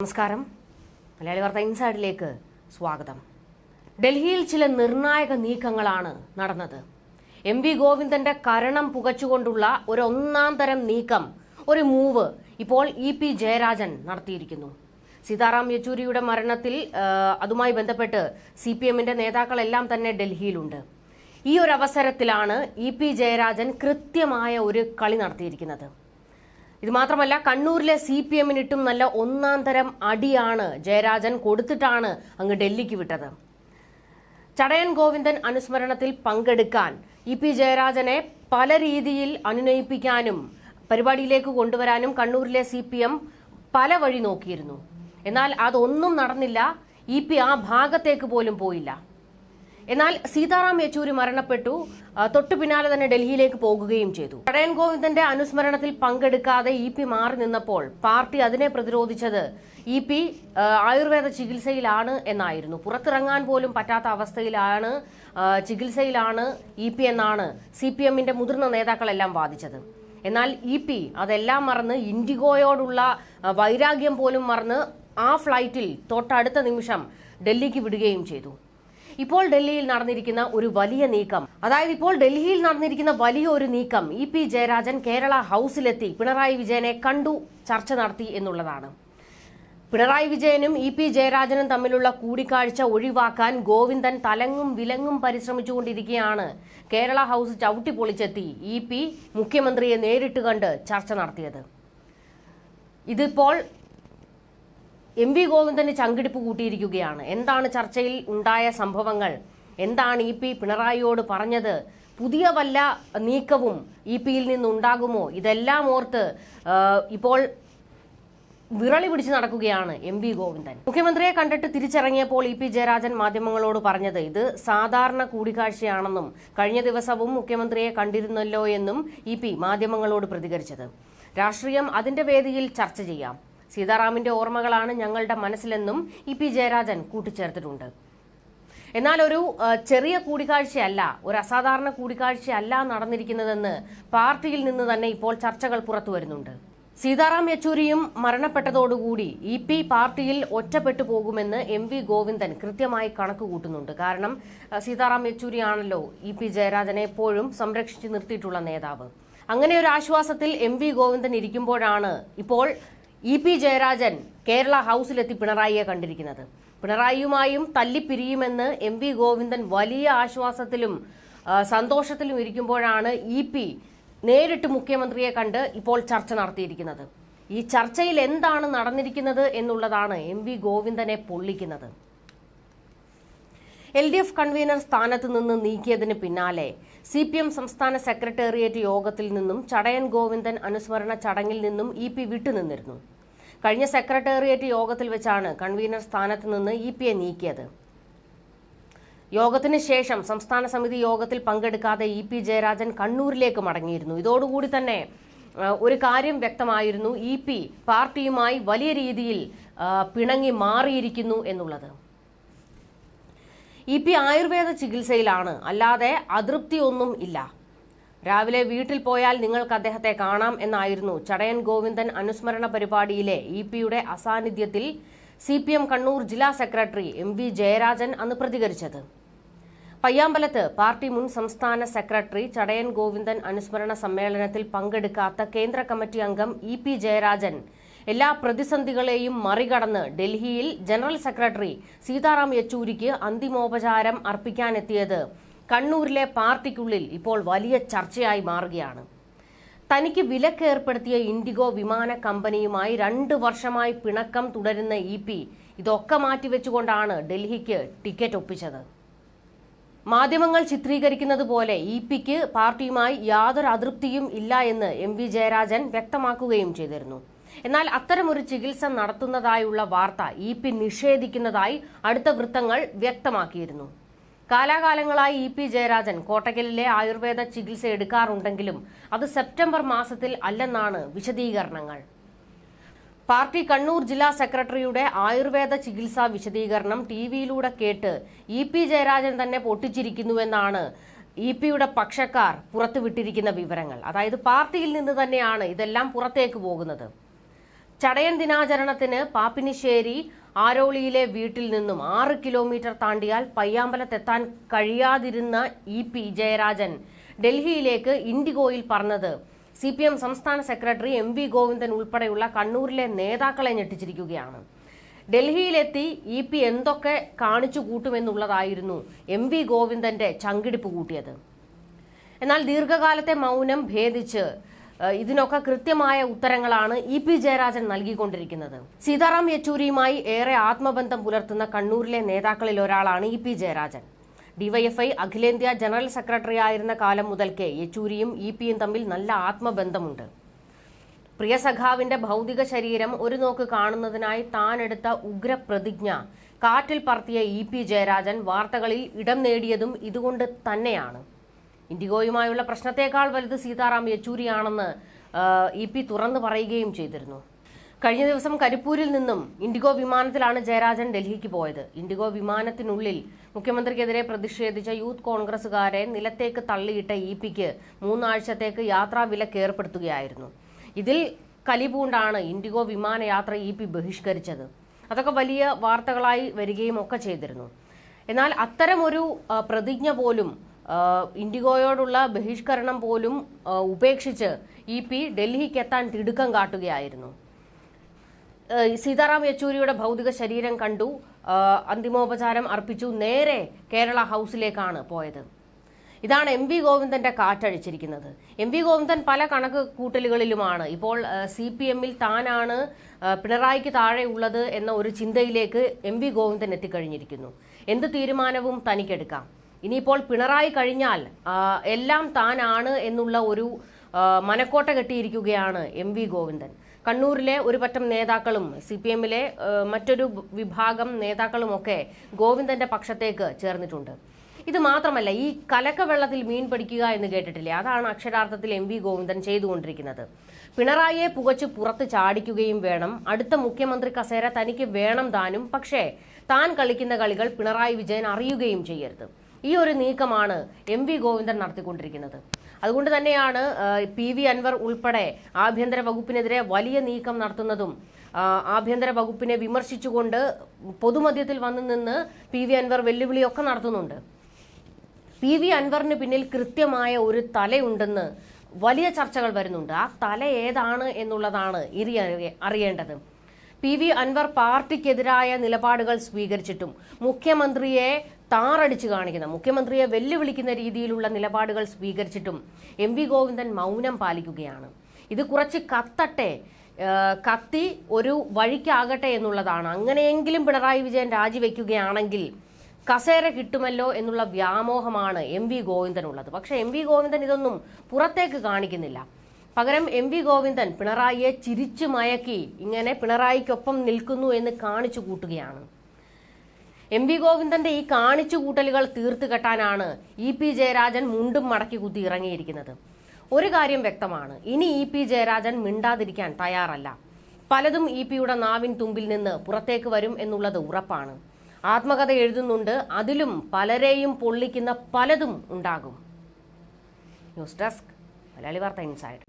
നമസ്കാരം. മലയാളി വാർത്ത ഇൻസൈഡിലേക്ക് സ്വാഗതം. ഡൽഹിയിൽ ചില നിർണായക നീക്കങ്ങളാണ് നടന്നത്. എം വി ഗോവിന്ദന്റെ കരണം പുകച്ചുകൊണ്ടുള്ള ഒരു ഒന്നാം തരം നീക്കം ഒരു മൂവ് ഇപ്പോൾ ഇ പി ജയരാജൻ നടത്തിയിരിക്കുന്നു. സീതാറാം യെച്ചൂരിയുടെ മരണത്തിൽ അതുമായി ബന്ധപ്പെട്ട് സി പി എമ്മിന്റെ നേതാക്കളെല്ലാം തന്നെ ഡൽഹിയിലുണ്ട്. ഈ ഒരു അവസരത്തിലാണ് ഇ പി ജയരാജൻ കൃത്യമായ ഒരു കളി നടത്തിയിരിക്കുന്നത്. ഇത് മാത്രമല്ല കണ്ണൂരിലെ സി പി എമ്മിനിട്ടും നല്ല ഒന്നാം തരം അടിയാണ് ജയരാജൻ കൊടുത്തിട്ടാണ് അങ്ങ് ഡൽഹിക്ക് വിട്ടത്. ചടയൻ ഗോവിന്ദൻ അനുസ്മരണത്തിൽ പങ്കെടുക്കാൻ ഇ പി ജയരാജനെ പല രീതിയിൽ അനുനയിപ്പിക്കാനും പരിപാടിയിലേക്ക് കൊണ്ടുവരാനും കണ്ണൂരിലെ സി പി എം പല വഴി നോക്കിയിരുന്നു. എന്നാൽ അതൊന്നും നടന്നില്ല. ഇ പി ആ ഭാഗത്തേക്ക് പോലും പോയില്ല. എന്നാൽ സീതാറാം യെച്ചൂരി മരണപ്പെട്ടു. തൊട്ടു പിന്നാലെ തന്നെ ഡൽഹിയിലേക്ക് പോകുകയും ചെയ്തു. പടയൻ ഗോവിന്ദന്റെ അനുസ്മരണത്തിൽ പങ്കെടുക്കാതെ ഇ പി മാറി നിന്നപ്പോൾ പാർട്ടി അതിനെ പ്രതിരോധിച്ചത് ഇ പി ആയുർവേദ ചികിത്സയിലാണ് എന്നായിരുന്നു. പുറത്തിറങ്ങാൻ പോലും പറ്റാത്ത അവസ്ഥയിലാണ് ചികിത്സയിലാണ് ഇ പി എന്നാണ് സി പി എമ്മിന്റെ മുതിർന്ന നേതാക്കളെല്ലാം വാദിച്ചത്. എന്നാൽ ഇ പി അതെല്ലാം മറന്ന് ഇൻഡിഗോയോടുള്ള വൈരാഗ്യം പോലും മറന്ന് ആ ഫ്ലൈറ്റിൽ തൊട്ടടുത്ത നിമിഷം ഡൽഹിക്ക് വിടുകയും ചെയ്തു. ഇപ്പോൾ ഡൽഹിയിൽ നടന്നിരിക്കുന്ന ഒരു വലിയ നീക്കം. അതായത് ഇപ്പോൾ ഡൽഹിയിൽ നടന്നിരിക്കുന്ന വലിയ ഒരു നീക്കം ഇ പി ജയരാജൻ കേരള ഹൗസിലെത്തി പിണറായി വിജയനെ കണ്ടു ചർച്ച നടത്തി എന്നുള്ളതാണ്. പിണറായി വിജയനും ഇ പി ജയരാജനും തമ്മിലുള്ള കൂടിക്കാഴ്ച ഒഴിവാക്കാൻ ഗോവിന്ദൻ തലങ്ങും വിലങ്ങും പരിശ്രമിച്ചുകൊണ്ടിരിക്കുകയാണ് കേരള ഹൌസ് ചവിട്ടിപ്പൊളിച്ചെത്തി ഇ പി മുഖ്യമന്ത്രിയെ നേരിട്ട് കണ്ട് ചർച്ച നടത്തിയത്. ഇതിപ്പോൾ എം വി ഗോവിന്ദന് ചങ്കിടിപ്പ് കൂട്ടിയിരിക്കുകയാണ്. എന്താണ് ചർച്ചയിൽ ഉണ്ടായ സംഭവങ്ങൾ? എന്താണ് ഇ പി പിണറായിയോട് പറഞ്ഞത്? പുതിയ വല്ല നീക്കവും ഇ പിയിൽ നിന്നുണ്ടാകുമോ? ഇതെല്ലാം ഓർത്ത് ഇപ്പോൾ വിറളി പിടിച്ച് നടക്കുകയാണ് എം വി ഗോവിന്ദൻ. മുഖ്യമന്ത്രിയെ കണ്ടിട്ട് തിരിച്ചിറങ്ങിയപ്പോൾ ഇ പി ജയരാജൻ മാധ്യമങ്ങളോട് പറഞ്ഞത് ഇത് സാധാരണ കൂടിക്കാഴ്ചയാണെന്നും കഴിഞ്ഞ ദിവസവും മുഖ്യമന്ത്രിയെ കണ്ടിരുന്നല്ലോ എന്നും ഇ പി മാധ്യമങ്ങളോട് പ്രതികരിച്ചത്. രാഷ്ട്രീയം അതിന്റെ വേദിയിൽ ചർച്ച ചെയ്യാം. സീതാറാമിന്റെ ഓർമ്മകളാണ് ഞങ്ങളുടെ മനസ്സിലെന്നും ഇ പി ജയരാജൻ കൂട്ടിച്ചേർത്തിട്ടുണ്ട്. എന്നാൽ ഒരു ചെറിയ കൂടിക്കാഴ്ചയല്ല ഒരു അസാധാരണ കൂടിക്കാഴ്ചയല്ല നടന്നിരിക്കുന്നതെന്ന് പാർട്ടിയിൽ നിന്ന് തന്നെ ഇപ്പോൾ ചർച്ചകൾ പുറത്തു വരുന്നുണ്ട്. സീതാറാം യെച്ചൂരിയും മരണപ്പെട്ടതോടുകൂടി ഇ പി പാർട്ടിയിൽ ഒറ്റപ്പെട്ടു പോകുമെന്ന് എം വി ഗോവിന്ദൻ കൃത്യമായി കണക്ക് കൂട്ടുന്നുണ്ട് കാരണം സീതാറാം യെച്ചൂരിയാണല്ലോ ഇ പി ജയരാജനെ എപ്പോഴും സംരക്ഷിച്ചു നിർത്തിയിട്ടുള്ള നേതാവ്. അങ്ങനെ ഒരു ആശ്വാസത്തിൽ എം വി ഗോവിന്ദൻ ഇരിക്കുമ്പോഴാണ് ഇപ്പോൾ ഇ പി ജയരാജൻ കേരള ഹൗസിലെത്തി പിണറായിയെ കണ്ടിരിക്കുന്നത്. പിണറായിയുമായും തല്ലിപ്പിരിയുമെന്ന് എം വി ഗോവിന്ദൻ വലിയ ആശ്വാസത്തിലും സന്തോഷത്തിലും ഇരിക്കുമ്പോഴാണ് ഇ പി നേരിട്ട് മുഖ്യമന്ത്രിയെ കണ്ട് ഇപ്പോൾ ചർച്ച നടത്തിയിരിക്കുന്നത്. ഈ ചർച്ചയിൽ എന്താണ് നടന്നിരിക്കുന്നത് എന്നുള്ളതാണ് എം വി ഗോവിന്ദനെ പൊള്ളിക്കുന്നത്. എൽ ഡി എഫ് കൺവീനർ സ്ഥാനത്ത് നിന്ന് നീക്കിയതിന് പിന്നാലെ സി പി എം സംസ്ഥാന സെക്രട്ടേറിയറ്റ് യോഗത്തിൽ നിന്നും ചടയൻ ഗോവിന്ദൻ അനുസ്മരണ ചടങ്ങിൽ നിന്നും ഇ പി വിട്ടുനിന്നിരുന്നു. കഴിഞ്ഞ സെക്രട്ടേറിയറ്റ് യോഗത്തിൽ വെച്ചാണ് കൺവീനർ സ്ഥാനത്ത് നിന്ന് ഇ പിയെ നീക്കിയത്. യോഗത്തിന് ശേഷം സംസ്ഥാന സമിതി യോഗത്തിൽ പങ്കെടുക്കാതെ ഇ പി ജയരാജൻ കണ്ണൂരിലേക്ക് മടങ്ങിയിരുന്നു. ഇതോടുകൂടി തന്നെ ഒരു കാര്യം വ്യക്തമായിരുന്നു. ഇ പി പാർട്ടിയുമായി വലിയ രീതിയിൽ പിണങ്ങി മാറിയിരിക്കുന്നു എന്നുള്ളത്. ഇ പി ആയുർവേദ ചികിത്സയിലാണ്. അല്ലാതെ അതൃപ്തിയൊന്നും ഇല്ല. രാവിലെ വീട്ടിൽ പോയാൽ നിങ്ങൾക്ക് അദ്ദേഹത്തെ കാണാം എന്നായിരുന്നു ചടയൻ ഗോവിന്ദൻ അനുസ്മരണ പരിപാടിയിലെ ഇ പിയുടെ അസാന്നിധ്യത്തിൽ സി പി എം കണ്ണൂർ ജില്ലാ സെക്രട്ടറി എം വി ജയരാജൻ അന്ന് പ്രതികരിച്ചത്. പയ്യാമ്പലത്ത് പാർട്ടി മുൻ സംസ്ഥാന സെക്രട്ടറി ചടയൻ ഗോവിന്ദൻ അനുസ്മരണ സമ്മേളനത്തിൽ പങ്കെടുക്കാത്ത കേന്ദ്ര കമ്മിറ്റി അംഗം ഇ പി ജയരാജൻ എല്ലാ പ്രതിസന്ധികളെയും മറികടന്ന് ഡൽഹിയിൽ ജനറൽ സെക്രട്ടറി സീതാറാം യെച്ചൂരിക്ക് അന്തിമോപചാരം അർപ്പിക്കാനെത്തിയത് കണ്ണൂരിലെ പാർട്ടിക്കുള്ളിൽ ഇപ്പോൾ വലിയ ചർച്ചയായി മാറുകയാണ്. തനിക്ക് വിലക്ക് ഏർപ്പെടുത്തിയ ഇൻഡിഗോ വിമാന കമ്പനിയുമായി രണ്ട് വർഷമായി പിണക്കം തുടരുന്ന ഇ പി ഇതൊക്കെ മാറ്റിവെച്ചുകൊണ്ടാണ് ഡൽഹിക്ക് ടിക്കറ്റ് ഒപ്പിച്ചത്. മാധ്യമങ്ങൾ ചിത്രീകരിക്കുന്നത് പോലെ ഇ പിക്ക് പാർട്ടിയുമായി യാതൊരു അതൃപ്തിയും ഇല്ല എന്ന് എം വി ജയരാജൻ വ്യക്തമാക്കുകയും ചെയ്തിരുന്നു. എന്നാൽ അത്തരമൊരു ചികിത്സ നടത്തുന്നതായുള്ള വാർത്ത ഇ പി നിഷേധിക്കുന്നതായി അടുത്ത വൃത്തങ്ങൾ വ്യക്തമാക്കിയിരുന്നു. കാലാകാലങ്ങളായി ഇ പി ജയരാജൻ കോട്ടക്കലിലെ ആയുർവേദ ചികിത്സ എടുക്കാറുണ്ടെങ്കിലും അത് സെപ്റ്റംബർ മാസത്തിൽ അല്ലെന്നാണ് വിശദീകരണങ്ങൾ. പാർട്ടി കണ്ണൂർ ജില്ലാ സെക്രട്ടറിയുടെ ആയുർവേദ ചികിത്സാ വിശദീകരണം ടി വിയിലൂടെ കേട്ട് ഇ പി ജയരാജൻ തന്നെ പൊട്ടിച്ചിരിക്കുന്നുവെന്നാണ് ഇ പിയുടെ പക്ഷക്കാർ പുറത്തുവിട്ടിരിക്കുന്ന വിവരങ്ങൾ. അതായത് പാർട്ടിയിൽ നിന്ന് തന്നെയാണ് ഇതെല്ലാം പുറത്തേക്ക് പോകുന്നത്. ചടയൻ ദിനാചരണത്തിന് പാപ്പിനിശ്ശേരി ആരോളിയിലെ വീട്ടിൽ നിന്നും ആറ് കിലോമീറ്റർ താണ്ടിയാൽ പയ്യാമ്പലത്തെത്താൻ കഴിയാതിരുന്ന ഇ പി ജയരാജൻ ഡൽഹിയിലേക്ക് ഇൻഡിഗോയിൽ പറഞ്ഞത് സി പി എം സംസ്ഥാന സെക്രട്ടറി എം വി ഗോവിന്ദൻ ഉൾപ്പെടെയുള്ള കണ്ണൂരിലെ നേതാക്കളെ ഞെട്ടിച്ചിരിക്കുകയാണ്. ഡൽഹിയിലെത്തി ഇ പി എന്തൊക്കെ കാണിച്ചു കൂട്ടുമെന്നുള്ളതായിരുന്നു എം വി ഗോവിന്ദന്റെ ചങ്കിടിപ്പ് കൂട്ടിയത്. എന്നാൽ ദീർഘകാലത്തെ മൗനം ഭേദിച്ച് ഇതിനൊക്കെ കൃത്യമായ ഉത്തരങ്ങളാണ് ഇ പി ജയരാജൻ നൽകിക്കൊണ്ടിരിക്കുന്നത്. സീതാറാം യെച്ചൂരിയുമായി ഏറെ ആത്മബന്ധം പുലർത്തുന്ന കണ്ണൂരിലെ നേതാക്കളിൽ ഒരാളാണ് ഇ പി ജയരാജൻ. ഡിവൈഎഫ്ഐ അഖിലേന്ത്യാ ജനറൽ സെക്രട്ടറി ആയിരുന്ന കാലം മുതൽക്കേ യെച്ചൂരിയും ഇ പിയും തമ്മിൽ നല്ല ആത്മബന്ധമുണ്ട്. പ്രിയ സഖാവിന്റെ ഭൗതിക ശരീരം ഒരു നോക്ക് കാണുന്നതിനായി താനെടുത്ത ഉഗ്രപ്രതിജ്ഞ കാറ്റിൽ പറത്തിയ ഇ പി ജയരാജൻ വാർത്തകളിൽ ഇടം നേടിയതും ഇതുകൊണ്ട് തന്നെയാണ്. ഇൻഡിഗോയുമായുള്ള പ്രശ്നത്തെക്കാൾ വലുത് സീതാറാം യെച്ചൂരിയാണെന്ന് ഇ പി തുറന്നു പറയുകയും ചെയ്തിരുന്നു. കഴിഞ്ഞ ദിവസം കരിപ്പൂരിൽ നിന്നും ഇൻഡിഗോ വിമാനത്തിലാണ് ജയരാജൻ ഡൽഹിക്ക് പോയത്. ഇൻഡിഗോ വിമാനത്തിനുള്ളിൽ മുഖ്യമന്ത്രിക്കെതിരെ പ്രതിഷേധിച്ച യൂത്ത് കോൺഗ്രസുകാരെ നിലത്തേക്ക് തള്ളിയിട്ട ഇ പിക്ക് മൂന്നാഴ്ചത്തേക്ക് യാത്രാ വിലക്ക് ഏർപ്പെടുത്തുകയായിരുന്നു ഇതിൽ കലിപൂണ്ടാണ് ഇൻഡിഗോ വിമാനയാത്ര ഇ പി ബഹിഷ്കരിച്ചത്. അതൊക്കെ വലിയ വാർത്തകളായി വരികയും ഒക്കെ ചെയ്തിരുന്നു. എന്നാൽ അത്തരമൊരു പ്രതിജ്ഞ പോലും ഇൻഡിഗോയോടുള്ള ബഹിഷ്കരണം പോലും ഉപേക്ഷിച്ച് ഇ പി ഡൽഹിക്ക് എത്താൻ തിടുക്കം കാട്ടുകയായിരുന്നു. സീതാറാം യെച്ചൂരിയുടെ ഭൗതിക ശരീരം കണ്ടു അന്തിമോപചാരം അർപ്പിച്ചു നേരെ കേരള ഹൗസിലേക്കാണ് പോയത്. ഇതാണ് എം വി ഗോവിന്ദന്റെ കാറ്റഴിച്ചിരിക്കുന്നത്. എം വി ഗോവിന്ദൻ പല കണക്ക് കൂട്ടലുകളിലുമാണ്. ഇപ്പോൾ സി പി എമ്മിൽ താനാണ് പിണറായിക്ക് താഴെ ഉള്ളത് എന്ന ഒരു ചിന്തയിലേക്ക് എം വി ഗോവിന്ദൻ എത്തിക്കഴിഞ്ഞിരിക്കുന്നു. എന്ത് തീരുമാനവും തനിക്കെടുക്കാം. ഇനിയിപ്പോൾ പിണറായി കഴിഞ്ഞാൽ എല്ലാം താനാണ് എന്നുള്ള ഒരു മനക്കോട്ട കെട്ടിയിരിക്കുകയാണ് എം വി ഗോവിന്ദൻ. കണ്ണൂരിലെ ഒരു പറ്റം നേതാക്കളും സി പി എമ്മിലെ മറ്റൊരു വിഭാഗം നേതാക്കളുമൊക്കെ ഗോവിന്ദന്റെ പക്ഷത്തേക്ക് ചേർന്നിട്ടുണ്ട്. ഇത് മാത്രമല്ല ഈ കലക്കവെള്ളത്തിൽ മീൻ പിടിക്കുക എന്ന് കേട്ടിട്ടില്ലേ? അതാണ് അക്ഷരാർത്ഥത്തിൽ എം വി ഗോവിന്ദൻ ചെയ്തുകൊണ്ടിരിക്കുന്നത്. പിണറായിയെ പുകച്ച് പുറത്ത് ചാടിക്കുകയും വേണം. അടുത്ത മുഖ്യമന്ത്രി കസേര തനിക്ക് വേണം താനും. പക്ഷേ താൻ കളിക്കുന്ന കളികൾ പിണറായി വിജയൻ അറിയുകയും ചെയ്യരുത്. ഈ ഒരു നീക്കമാണ് എം വി ഗോവിന്ദൻ നടത്തിക്കൊണ്ടിരിക്കുന്നത്. അതുകൊണ്ട് തന്നെയാണ് പി വി അൻവർ ഉൾപ്പെടെ ആഭ്യന്തര വകുപ്പിനെതിരെ വലിയ നീക്കം നടത്തുന്നതും ആഭ്യന്തര വകുപ്പിനെ വിമർശിച്ചുകൊണ്ട് പൊതുമധ്യത്തിൽ വന്നു നിന്ന് പി വി അൻവർ വെല്ലുവിളിയൊക്കെ നടത്തുന്നുണ്ട്. പി വി അൻവറിന് പിന്നിൽ കൃത്യമായ ഒരു തലയുണ്ടെന്ന് വലിയ ചർച്ചകൾ വരുന്നുണ്ട്. ആ തല ഏതാണ് എന്നുള്ളതാണ് അറിയ- അറിയേണ്ടത്. പി വി അൻവർ പാർട്ടിക്കെതിരായ നിലപാടുകൾ സ്വീകരിച്ചിട്ടും മുഖ്യമന്ത്രിയെ താറടിച്ചു കാണിക്കുന്ന. മുഖ്യമന്ത്രിയെ വെല്ലുവിളിക്കുന്ന രീതിയിലുള്ള നിലപാടുകൾ സ്വീകരിച്ചിട്ടും എം വി ഗോവിന്ദൻ മൗനം പാലിക്കുകയാണ്. ഇത് കുറച്ച് കത്തട്ടെ കത്തി ഒരു വഴിക്കാകട്ടെ എന്നുള്ളതാണ്. അങ്ങനെയെങ്കിലും പിണറായി വിജയൻ രാജിവെക്കുകയാണെങ്കിൽ കസേര കിട്ടുമല്ലോ എന്നുള്ള വ്യാമോഹമാണ് എം വി ഗോവിന്ദനുള്ളത്. പക്ഷെ എം വി ഗോവിന്ദൻ ഇതൊന്നും പുറത്തേക്ക് കാണിക്കുന്നില്ല. പകരം എം വി ഗോവിന്ദൻ പിണറായിയെ ചിരിച്ചു മയക്കി ഇങ്ങനെ പിണറായിക്കൊപ്പം നിൽക്കുന്നു എന്ന് കാണിച്ചു കൂട്ടുകയാണ്. എം വി ഗോവിന്ദന്റെ ഈ കാണിച്ചു കൂട്ടലുകൾ തീർത്തു കെട്ടാനാണ് ഇ പി ജയരാജൻ മുണ്ടും മടക്കി കുത്തി ഇറങ്ങിയിരിക്കുന്നത്. ഒരു കാര്യം വ്യക്തമാണ് ഇനി ഇ പി ജയരാജൻ മിണ്ടാതിരിക്കാൻ തയ്യാറല്ല. പലതും ഇ പിയുടെ നാവിൻ തുമ്പിൽ നിന്ന് പുറത്തേക്ക് വരും എന്നുള്ളത് ഉറപ്പാണ്. ആത്മകഥ എഴുതുന്നുണ്ട് അതിലും പലരെയും പൊള്ളിക്കുന്ന പലതും ഉണ്ടാകും. ന്യൂസ് ഡെസ്ക് മലയാളി വാർത്ത ഇൻസൈഡ്.